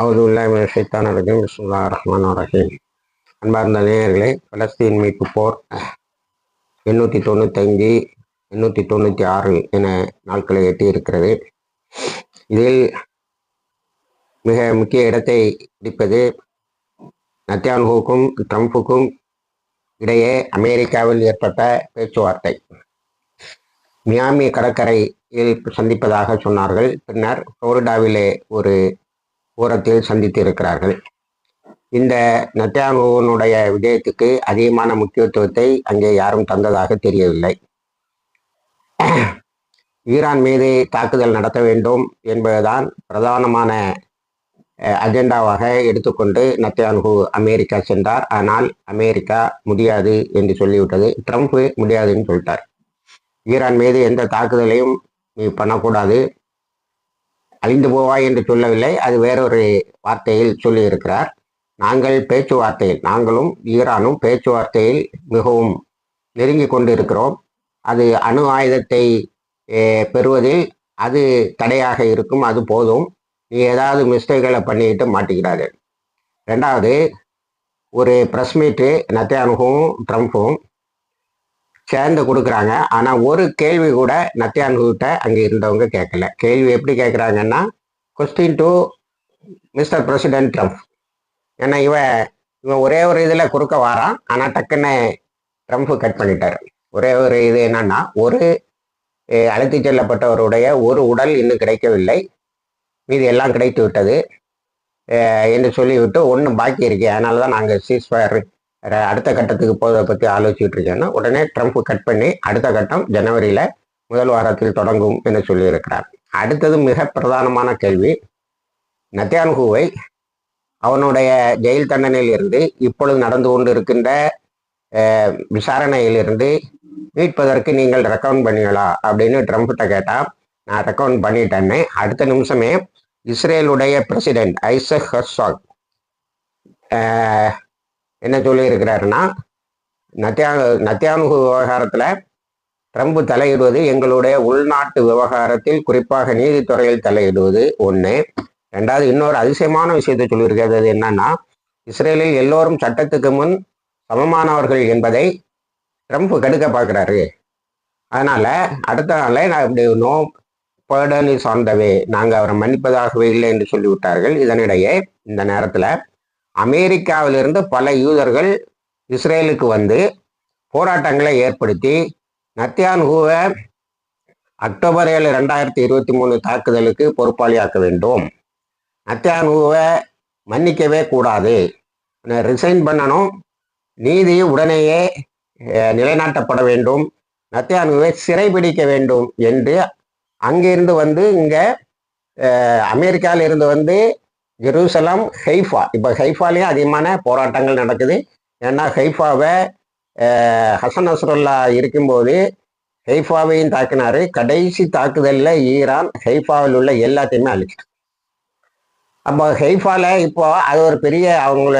அவுதுல்லாஹி ஷைத்தான் ரஜீம். பிஸ்மில்லா ரஹ்மான் ரஹீம். அன்பார்ந்த நேயர்களே பலஸ்தீன் மீட்பு போர் எண்ணூற்றி தொண்ணூத்தஞ்சு எண்ணூற்றி தொண்ணூற்றி ஆறு என நாட்களை எட்டியிருக்கிறது. இதில் மிக முக்கிய இடத்தை பிடிப்பது நத்தியான்ஹூக்கும் ட்ரம்ப்புக்கும் இடையே அமெரிக்காவில் ஏற்பட்ட பேச்சுவார்த்தை. மியாமி கடற்கரையில் சந்திப்பதாக சொன்னார்கள். பின்னர் புளோரிடாவிலே ஒரு ஓரத்தில் சந்தித்து இருக்கிறார்கள் இந்த நத்தியானுடைய விஜயத்துக்கு அதிகமான முக்கியத்துவத்தை அங்கே யாரும் தந்ததாக தெரியவில்லை. ஈரான் மீது தாக்குதல் நடத்த வேண்டும் என்பதுதான் பிரதானமான அஜெண்டாவாக எடுத்துக்கொண்டு நத்தியான்ஹு அமெரிக்கா சென்றார். ஆனால் அமெரிக்கா முடியாது என்று சொல்லிவிட்டது. ட்ரம்ப் முடியாதுன்னு சொல்லிட்டார். ஈரான் மீது எந்த தாக்குதலையும் நீ பண்ணக்கூடாது. அழிந்து போவாய் என்று சொல்லவில்லை. அது வேறொரு வார்த்தையில் சொல்லியிருக்கிறார். நாங்கள் பேச்சுவார்த்தையில் நாங்களும் ஈரானும் பேச்சுவார்த்தையில் மிகவும் நெருங்கி கொண்டிருக்கிறோம். அது அணு ஆயுதத்தை பெறுவதில் அது தடையாக இருக்கும். அது போதும். நீ ஏதாவது மிஸ்டேக்களை பண்ணிட்டு மாட்டிக்கிறாரு ரெண்டாவது ஒரு ப்ரெஸ் மீட்டு நத்தியானுகும் ட்ரம்ப்பும் சேர்ந்து கொடுக்குறாங்க. ஆனால் ஒரு கேள்வி கூட நத்தியான்கிட்ட அங்கே இருந்தவங்க கேட்கல. கேள்வி எப்படி கேட்குறாங்கன்னா question to mister president Trump ஏன்னா இவன் இவன் ஒரே ஒரு இதில் குறுக்க வாரான் ஆனால் டக்குன்னு ட்ரம்ப் கட் பண்ணிட்டார். ஒரே ஒரு இது என்னன்னா ஒரு அஹ், அழைத்துச் செல்லப்பட்டவருடைய ஒரு உடல் இன்னும் கிடைக்கவில்லை. மீதி எல்லாம் கிடைத்து விட்டது. என்று சொல்லிவிட்டு ஒன்றும் பாக்கி இருக்கு. அதனால தான் நாங்கள் சீஸ்ஃபயர் அடுத்த கட்டத்துக்கு போவதை பற்றி ஆலோசிச்சுட்டு இருக்கேன்னா உடனே ட்ரம்ப் கட் பண்ணி அடுத்த கட்டம் ஜனவரியில் முதல் வாரத்தில் தொடங்கும் என்று சொல்லியிருக்கிறார். அடுத்தது மிக பிரதானமான கேள்வி. நத்தியான்ஹூவை அவனுடைய ஜெயில் தண்டனையில் இருந்து இப்பொழுது நடந்து கொண்டு இருக்கின்ற விசாரணையிலிருந்து மீட்பதற்கு நீங்கள் ரெக்கமெண்ட் பண்ணீங்களா? அப்படின்னு ட்ரம்ப்கிட்ட கேட்டால் நான் ரெக்கமெண்ட் பண்ணிட்டேன்னு அடுத்த நிமிஷமே இஸ்ரேலுடைய பிரசிடென்ட் ஐசக் ஹர்சாக் என்ன சொல்லியிருக்கிறாருன்னா நத்தியா நத்தியானுகு விவகாரத்தில் ட்ரம்ப் தலையிடுவது எங்களுடைய உள்நாட்டு விவகாரத்தில் குறிப்பாக நீதித்துறையில் தலையிடுவது ஒன்று ரெண்டாவது இன்னொரு அதிசயமான விஷயத்தை சொல்லியிருக்கிறது அது என்னன்னா இஸ்ரேலில் எல்லோரும் சட்டத்துக்கு முன் சமமானவர்கள் என்பதை ட்ரம்ப் கெடுக்க பார்க்குறாரு. அதனால் அடுத்த நாளில் நான் இப்படி no pardon is on the way நாங்கள் அவரை மன்னிப்பதாகவே இல்லை என்று சொல்லிவிட்டார்கள். இதனிடையே இந்த நேரத்தில் அமெரிக்காவிலிருந்து பல யூதர்கள் இஸ்ரேலுக்கு வந்து போராட்டங்களை ஏற்படுத்தி நத்தியான்ஹூவை அக்டோபர் ஏழு ரெண்டாயிரத்தி இருபத்தி மூணு தாக்குதலுக்கு பொறுப்பாளியாக்க வேண்டும். நத்தியான்ஹூவை மன்னிக்கவே கூடாது. ரிசைன் பண்ணணும். நீதி உடனேயே நிலைநாட்டப்பட வேண்டும். நத்தியான்ஹூவை சிறைபிடிக்க வேண்டும் என்று அங்கிருந்து வந்து இங்கே அமெரிக்காவில் இருந்து வந்து ஜெருசலம் ஹைஃபா. இப்போ ஹைஃபாலையும் அதிகமான போராட்டங்கள் நடக்குது. ஏன்னா ஹைஃபாவை ஹசன் நஸ்ருல்லா இருக்கும்போது ஹைஃபாவையும் தாக்கினார். கடைசி தாக்குதலில் ஈரான் ஹைஃபாவில் உள்ள எல்லாத்தையுமே அழிச்சிட்டு. அப்போ ஹைஃபால இப்போ அது ஒரு பெரிய அவங்கள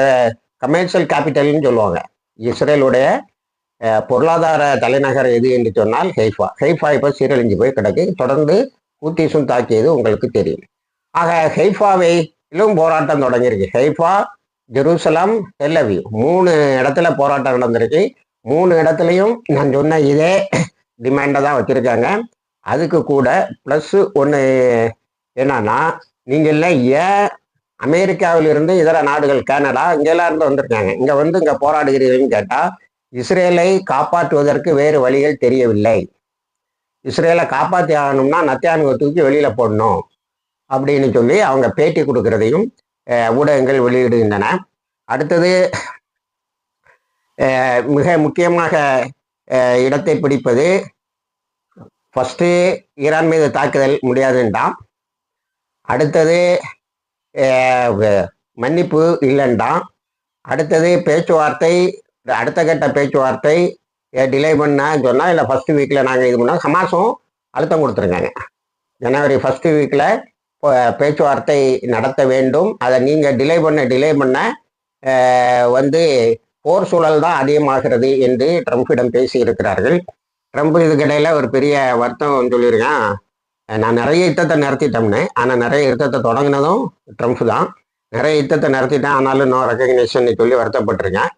கமர்ஷியல் கேபிட்டல்னு சொல்லுவாங்க. இஸ்ரேலுடைய பொருளாதார தலைநகர் எது என்று சொன்னால் ஹைஃபா. ஹைஃபா இப்போ சீரழிஞ்சு போய் கிடக்கு. தொடர்ந்து ஊத்திசும் தாக்கியது உங்களுக்கு தெரியும். ஆக ஹைஃபாவையிலும் போராட்டம் தொடங்கியிருக்கு. ஹைஃபா ஜெருசலம் டெல்லவியூ மூணு இடத்துல போராட்டம் நடந்திருக்கு. மூணு இடத்துலையும் நான் சொன்ன இதே டிமாண்டை தான் வச்சுருக்காங்க. அதுக்கு கூட ப்ளஸ்ஸு ஒன்று என்னன்னா நீங்கள்லாம் ஏன் அமெரிக்காவிலிருந்து இதர நாடுகள் கனடா இங்கெல்லாம் இருந்து வந்திருக்காங்க. இங்கே வந்து இங்கே போராடுகிறீர்கள்னு கேட்டால் இஸ்ரேலை காப்பாற்றுவதற்கு வேறு வழிகள் தெரியவில்லை. இஸ்ரேலை காப்பாற்றி ஆகணும்னா நத்தியானுவை தூக்கி வெளியில் போடணும். அப்படின்னு சொல்லி அவங்க பேட்டி கொடுக்கறதையும் ஊடகங்கள் வெளியிடுகின்றன. அடுத்தது மிக முக்கியமாக இடத்தை பிடிப்பது ஃபஸ்ட்டு ஈரான் மீது தாக்குதல் முடியாதுன்றான் அடுத்தது மன்னிப்பு இல்லைன்றான் அடுத்தது பேச்சுவார்த்தை அடுத்த கட்ட பேச்சுவார்த்தை டிலே பண்ண சொன்னால் இல்லை ஃபஸ்ட்டு வீக்கில் நாங்கள் இது பண்ணோம். ஹமாஸும் அழுத்தம் கொடுத்துருக்காங்க. ஜனவரி ஃபஸ்ட்டு வீக்கில் பேச்சுவார்த்தை நடத்த வேண்டும். அதை நீங்கள் டிலே பண்ண டிலே பண்ண வந்து போர் சூழல் தான் அதிகமாகிறது என்று ட்ரம்ப்பிடம் பேசி இருக்கிறார்கள் ட்ரம்ப் இதுக்கிடையில் ஒரு பெரிய வருத்தம் சொல்லியிருக்கேன். நான் நிறைய யுத்தத்தை நிறுத்திட்டோம்னு. ஆனால் நிறைய யுத்தத்தை தொடங்கினதும் ட்ரம்ப் தான். நிறைய யுத்தத்தை நடத்திட்டேன் ஆனாலும் நோ ரெக்கக்னேஷன் சொல்லி வருத்தப்பட்டிருக்கேன்.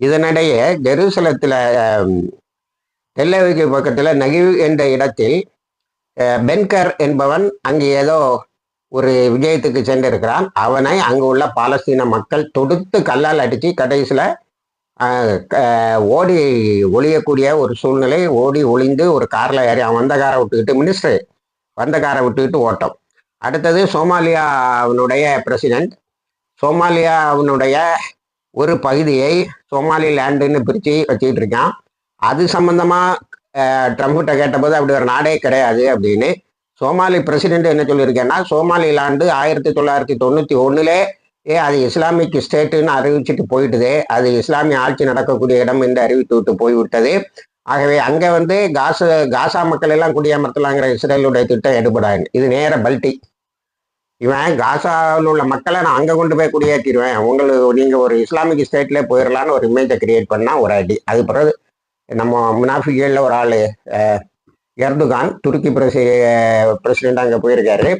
இதனிடையே ஜெருசலத்தில் தெல்லவிக்கு பக்கத்தில் நகிவ் என்ற இடத்தில் பென்கர் என்பவன் அங்கே ஏதோ ஒரு விஜயத்துக்கு சென்றிருக்கிறான். அவனை அங்கு உள்ள பாலஸ்தீன மக்கள் தொடுத்து கல்லால் அடித்து கடைசியில் ஓடி ஒழியக்கூடிய ஒரு சூழ்நிலை ஓடி ஒளிந்து ஒரு காரில் ஏறி அவன் வந்த காரை விட்டுக்கிட்டு மினிஸ்டர் வந்த காரை விட்டுக்கிட்டு ஓட்டம். அடுத்தது சோமாலியாவினுடைய பிரசிடென்ட் சோமாலியாவினுடைய ஒரு பகுதியை சோமாலி லேண்டுன்னு பிரித்து வச்சுக்கிட்டு இருக்கான். அது சம்மந்தமாக ட்ரம்ப்கிட்ட கேட்டபோது அப்படி ஒரு நாடே கிடையாது அப்படின்னு சோமாலி பிரசிடென்ட் என்ன சொல்லியிருக்கேன்னா சோமாலிலாண்டு ஆயிரத்தி தொள்ளாயிரத்தி தொண்ணூற்றி ஒன்றுலே ஏ அது இஸ்லாமிக் ஸ்டேட்டுன்னு அறிவிச்சுட்டு போயிட்டுது அது இஸ்லாமிய ஆட்சி நடக்கக்கூடிய இடம் என்று அறிவித்து விட்டு போய்விட்டது. ஆகவே அங்கே வந்து காசு காசா மக்கள் எல்லாம் குடியமர்த்தலாங்கிற இஸ்ரேலுடைய திட்டம் எடுபடாது. இது நேர பல்டி. இவன் காசாவில் உள்ள மக்களை நான் அங்கே கொண்டு போய் குடியேற்றிடுவேன். உங்களுக்கு நீங்கள் ஒரு இஸ்லாமிக் ஸ்டேட்லேயே போயிடலான்னு ஒரு இமேஜை கிரியேட் பண்ணால் ஒரு அடி. அது பிறகு நம்ம முனாஃபிகளில் ஒரு ஆள் எர்துகான் துருக்கி பிரசி பிரசிடெண்ட் அங்கே போயிருக்காரு.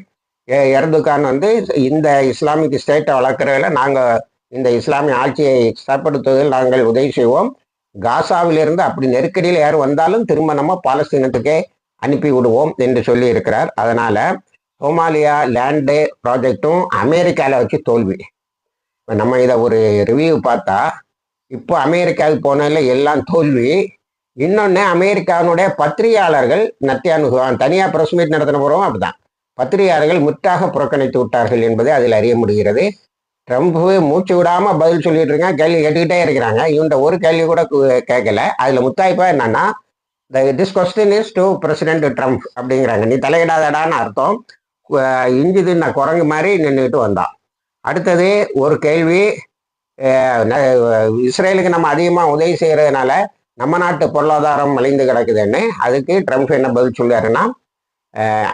எ- எர்துகான் வந்து இந்த இஸ்லாமிக் ஸ்டேட்டை வளர்க்குறதுல நாங்கள் இந்த இஸ்லாமிய ஆட்சியை ஸ்தப்படுத்துவதில் நாங்கள் உதவி செய்வோம். காசாவிலிருந்து அப்படி நெருக்கடியில் யார் வந்தாலும் திரும்ப நம்ம பாலஸ்தீனத்துக்கே அனுப்பி விடுவோம் என்று சொல்லி இருக்கிறார். அதனால சோமாலியா லேண்டு ப்ராஜெக்டும் அமெரிக்காவில் வச்சு தோல்வி. இப்போ நம்ம இதை ஒரு ரிவ்யூ பார்த்தா இப்போ அமெரிக்காவுக்கு போனதில் எல்லாம் தோல்வி. இன்னொன்று அமெரிக்காவினுடைய பத்திரிகையாளர்கள் நத்தியானுகுவான் தனியாக ப்ரெஸ் மீட் நடத்தின போகிறோம் அப்படிதான். பத்திரிகையாளர்கள் முற்றாக புறக்கணித்து விட்டார்கள் என்பதை அதில் அறிய முடிகிறது. ட்ரம்ப் மூச்சு விடாமல் பதில் சொல்லிட்டு இருக்கேன் கேள்வி கேட்டுக்கிட்டே இருக்கிறாங்க. இவன்ட ஒரு கேள்வி கூட கேட்கல. அதில் முத்தாய்ப்பாக என்னன்னா this question is to president Trump அப்படிங்கிறாங்க. நீ தலையிடாதடான்னு அர்த்தம். அஹ் நான் குரங்கு மாதிரி நின்றுட்டு வந்தான். அடுத்தது ஒரு கேள்வி இஸ்ரேலுக்கு நம்ம அதிகமாக உதவி செய்கிறதுனால நம்ம நாட்டு பொருளாதாரம் மலிந்து கிடக்குதுன்னு அதுக்கு ட்ரம்ப் என்ன பதில் சொல்றாருன்னா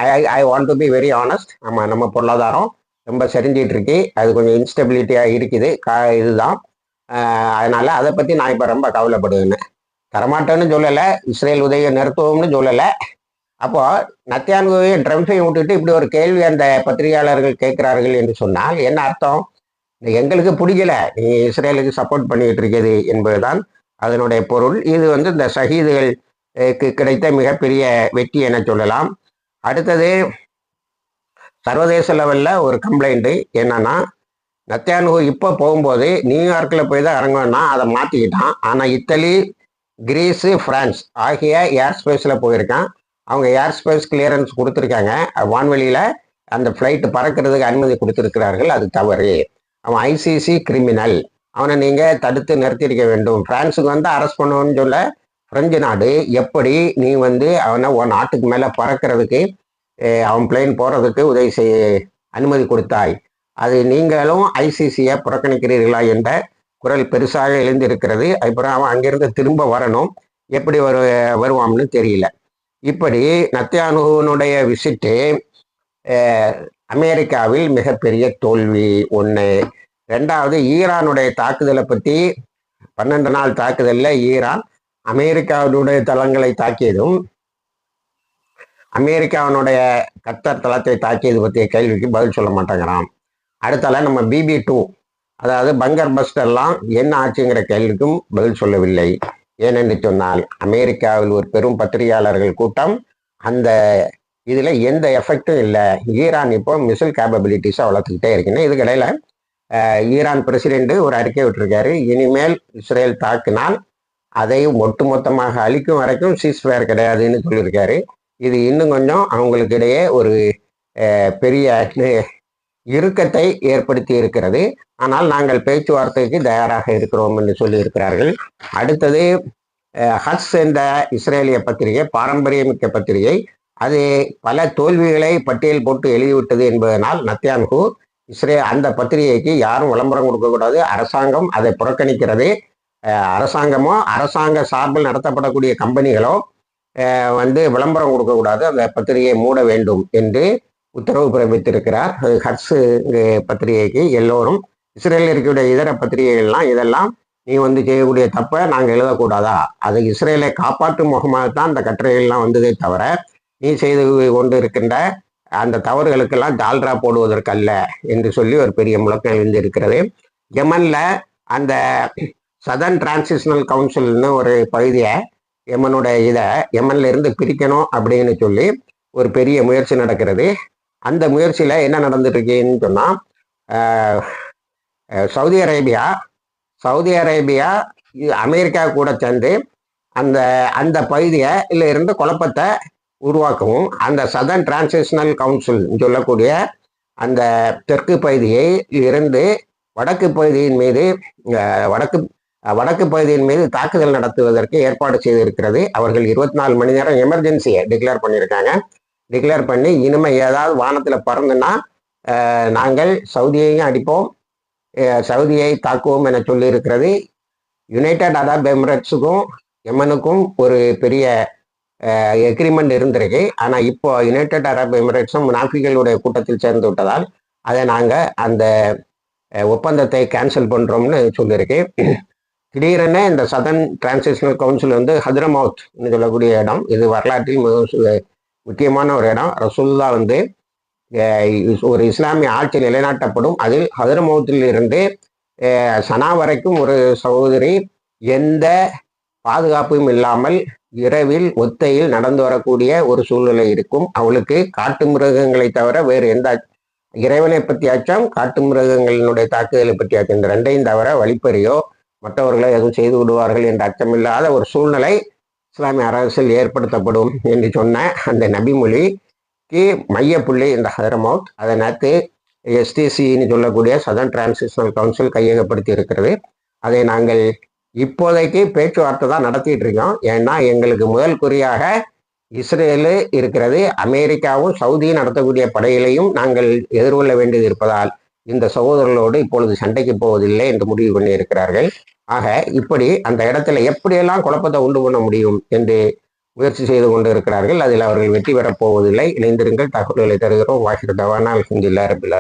I I want to be very honest நம்ம நம்ம பொருளாதாரம் ரொம்ப செறிஞ்சிட்டு இருக்கு அது கொஞ்சம் இன்ஸ்டெபிலிட்டியாக இருக்குது. கா இதுதான். அதனால் அதனால அதை பற்றி நான் இப்போ ரொம்ப கவலைப்படுவேன்னு தரமாட்டேன்னு சொல்லலை. இஸ்ரேல் உதவியை நிறுத்துவோம்னு சொல்லலை. அப்போ நத்தியான்குவையும் ட்ரம்ப்பையும் விட்டுட்டு இப்படி ஒரு கேள்வி அந்த பத்திரிகையாளர்கள் கேட்கிறார்கள் என்று சொன்னால் என்ன அர்த்தம்? எங்களுக்கு பிடிக்கல. நீ இஸ்ரேலுக்கு சப்போர்ட் பண்ணிக்கிட்டு இருக்கிறது என்பதுதான் அதனுடைய பொருள் இது வந்து இந்த ஷஹீதுகளுக்கு கிடைத்த மிகப்பெரிய வெற்றி என சொல்லலாம். அடுத்தது சர்வதேச லெவலில் ஒரு கம்ப்ளைண்ட்டு என்னன்னா நத்தியானுகு இப்போ போகும்போது நியூயார்க்கில் போய் தான் இறங்கணும்னா அதை மாற்றிக்கிட்டான் ஆனால் இத்தலி கிரீஸு ஃப்ரான்ஸ் ஆகிய ஏர் ஸ்பேஸில் போயிருக்கான். அவங்க ஏர் ஸ்பேஸ் கிளியரன்ஸ் கொடுத்துருக்காங்க. வான்வெளியில் அந்த ஃப்ளைட்டு பறக்கிறதுக்கு அனுமதி கொடுத்துருக்கிறார்கள். அது தவறு. அவன் ஐசிசி கிரிமினல் அவனை நீங்கள் தடுத்து நிறுத்தியிருக்க வேண்டும். பிரான்ஸுக்கு வந்து அரெஸ்ட் பண்ணுவோன்னு சொல்ல பிரெஞ்சு நாடு எப்படி நீ வந்து அவனை உன் நாட்டுக்கு மேலே பறக்கிறதுக்கு அவன் பிளேன் போகிறதுக்கு உதவி செய்ய அனுமதி கொடுத்தாய். அது நீங்களும் ஐசிசியை புறக்கணிக்கிறீர்களா என்ற குரல் பெருசாக எழுந்திருக்கிறது. அப்புறம் அவன் அங்கிருந்து திரும்ப வரணும். எப்படி வரு வருவான்னு தெரியல. இப்படி நத்தியானுடைய விசிட்டு அமெரிக்காவில் மிகப்பெரிய தோல்வி ஒன்று ரெண்டாவது ஈரானுடைய தாக்குதலை பற்றி பன்னெண்டு நாள் தாக்குதலில் ஈரான் அமெரிக்காவினுடைய தளங்களை தாக்கியதும் அமெரிக்காவினுடைய கத்தர் தளத்தை தாக்கியது பற்றிய கேள்விக்கு பதில் சொல்ல மாட்டேங்கிறான். அடுத்தால நம்ம பிபி டூ அதாவது பங்கர் பஸ்டர்லாம் என்ன ஆச்சுங்கிற கேள்விக்கும் பதில் சொல்லவில்லை. ஏனென்று சொன்னால் அமெரிக்காவில் ஒரு பெரும் பத்திரிகையாளர்கள் கூட்டம் அந்த இதில் எந்த எஃபெக்டும் இல்லை. ஈரான் இப்போ மிசில் கேப்பபிலிட்டிஸை வளர்த்துக்கிட்டே இருக்குன்னு இதுக்கிடையில ஈரான் பிரசிடென்ட் ஒரு அறிக்கை விட்டுருக்காரு. இனிமேல் இஸ்ரேல் தாக்கினால் அதை ஒட்டுமொத்தமாக அழிக்கும் வரைக்கும் சீஸ்ஃபயர் கிடையாதுன்னு சொல்லியிருக்காரு. இது இன்னும் கொஞ்சம் அவங்களுக்கு இடையே ஒரு பெரிய இறுக்கத்தை ஏற்படுத்தி இருக்கிறது. ஆனால் நாங்கள் பேச்சுவார்த்தைக்கு தயாராக இருக்கிறோம் என்று சொல்லியிருக்கிறார்கள். அடுத்தது ஹஸ் என்ற இஸ்ரேலிய பத்திரிகை பாரம்பரியமிக்க பத்திரிகை. அது பல தோல்விகளை பட்டியல் போட்டு எழுதிவிட்டது என்பதனால் நத்தியான்கு இஸ்ரே அந்த பத்திரிகைக்கு யாரும் விளம்பரம் கொடுக்கக்கூடாது அரசாங்கம் அதை புறக்கணிக்கிறது. அரசாங்கமோ அரசாங்க சார்பில் நடத்தப்படக்கூடிய கம்பெனிகளோ வந்து விளம்பரம் கொடுக்கக்கூடாது அந்த பத்திரிகையை மூட வேண்டும் என்று உத்தரவு பிறப்பித்திருக்கிறார். அது பத்திரிகைக்கு எல்லோரும். இஸ்ரேலில் இருக்கக்கூடிய இதர பத்திரிகைகள்லாம் இதெல்லாம் நீ வந்து செய்யக்கூடிய தப்பை நாங்கள் எழுதக்கூடாதா? அது இஸ்ரேலை காப்பாற்றும் முகமாகத்தான் அந்த கட்டுரைகள்லாம் வந்ததே தவிர நீ செய்து கொண்டு இருக்கின்ற அந்த தவறுகளுக்கெல்லாம் டால்ரா போடுவதற்கல்ல என்று சொல்லி ஒரு பெரிய முழக்கம் எழுந்திருக்கிறது. இருக்கிறது அந்த சதன் டிரான்சிஷனல் கவுன்சில்னு ஒரு பகுதியை யமனுடைய இதை யமனில் இருந்து பிரிக்கணும் அப்படின்னு சொல்லி ஒரு பெரிய முயற்சி நடக்கிறது. அந்த முயற்சியில் என்ன நடந்துட்டு சொன்னால் Saudi Arabia Saudi Arabia America கூட சேர்ந்து அந்த அந்த பகுதியை இல்லை இருந்து குழப்பத்தை உருவாக்கவும் அந்த சதன் டிரான்சேஷனல் கவுன்சில் சொல்லக்கூடிய அந்த தெற்கு பகுதியை இருந்து வடக்கு பகுதியின் மீது வடக்கு வடக்கு பகுதியின் மீது தாக்குதல் நடத்துவதற்கு ஏற்பாடு செய்திருக்கிறது. அவர்கள் இருபத்தி நாலு மணி நேரம் எமர்ஜென்சியை டிக்ளேர் பண்ணியிருக்காங்க டிக்ளேர் பண்ணி இனிமே ஏதாவது வானத்தில் பறந்துன்னா நாங்கள் சவுதியையும் அடிப்போம். சவுதியை தாக்குவோம் என சொல்லியிருக்கிறது. யுனைடெட் அரப் எமிரேட்ஸுக்கும் எமனுக்கும் ஒரு பெரிய எக்ரிமெண்ட் இருந்திருக்கு. ஆனால் இப்போ யுனைடெட் அரப் எமிரேட்ஸும் நாப்பிகளுடைய கூட்டத்தில் சேர்ந்து விட்டதால் அதை நாங்கள் அந்த ஒப்பந்தத்தை கேன்சல் பண்ணுறோம்னு சொல்லியிருக்கு திடீரென இந்த சதன் டிரான்சேஷனல் கவுன்சில் வந்து ஹத்ரமவுத் சொல்லக்கூடிய இடம் இது வரலாற்றில் மிகவும் சு- முக்கியமான ஒரு இடம். ரசூல்லா வந்து ஒரு இஸ்லாமிய ஆட்சி நிலைநாட்டப்படும். அதில் ஹதரமௌத்தில் இருந்து சனா வரைக்கும் ஒரு சகோதரி எந்த பாதுகாப்பும் இல்லாமல் இரவில் ஒத்தையில் நடந்து வரக்கூடிய ஒரு சூழ்நிலை இருக்கும். அவளுக்கு காட்டு மிருகங்களை தவிர வேறு எந்த இறைவனை பற்றி அச்சம் காட்டு மிருகங்களினுடைய தாக்குதலை பற்றி அச்சம். இந்த ரெண்டையும் தவிர வழிப்பறியோ மற்றவர்களை எதுவும் செய்து விடுவார்கள் என்ற அச்சமில்லாத ஒரு சூழ்நிலை இஸ்லாமிய அரசில் ஏற்படுத்தப்படும் என்று சொன்ன அந்த நபிமொழிக்கு மையப்புள்ளி இந்த ஹதரமவுத் அதை நேற்று எஸ்டிசின்னு சொல்லக்கூடிய சதன் டிரான்சிஷனல் கவுன்சில் கையகப்படுத்தி இருக்கிறது. அதை நாங்கள் இப்போதைக்கு பேச்சுவார்த்தை தான் நடத்திட்டு இருக்கோம். ஏன்னா எங்களுக்கு முதல் குறியாக இஸ்ரேலு இருக்கிறது. அமெரிக்காவும் சவுதியும் நடத்தக்கூடிய படைகளையும் நாங்கள் எதிர்கொள்ள வேண்டியது இருப்பதால் இந்த சகோதரர்களோடு இப்பொழுது சண்டைக்கு போவதில்லை என்று முடிவு பண்ணி இருக்கிறார்கள் ஆக இப்படி அந்த இடத்துல எப்படியெல்லாம் குழப்பத்தை உண்டு பண்ண முடியும் என்று முயற்சி செய்து கொண்டு இருக்கிறார்கள் அதில் அவர்கள் வெற்றி பெறப் போவதில்லை. இணைந்திருங்கள். தகவல்களை தருகிறோம். வாஷிர் தவானால் அல்ஹம்துலில்லாஹி ரபில்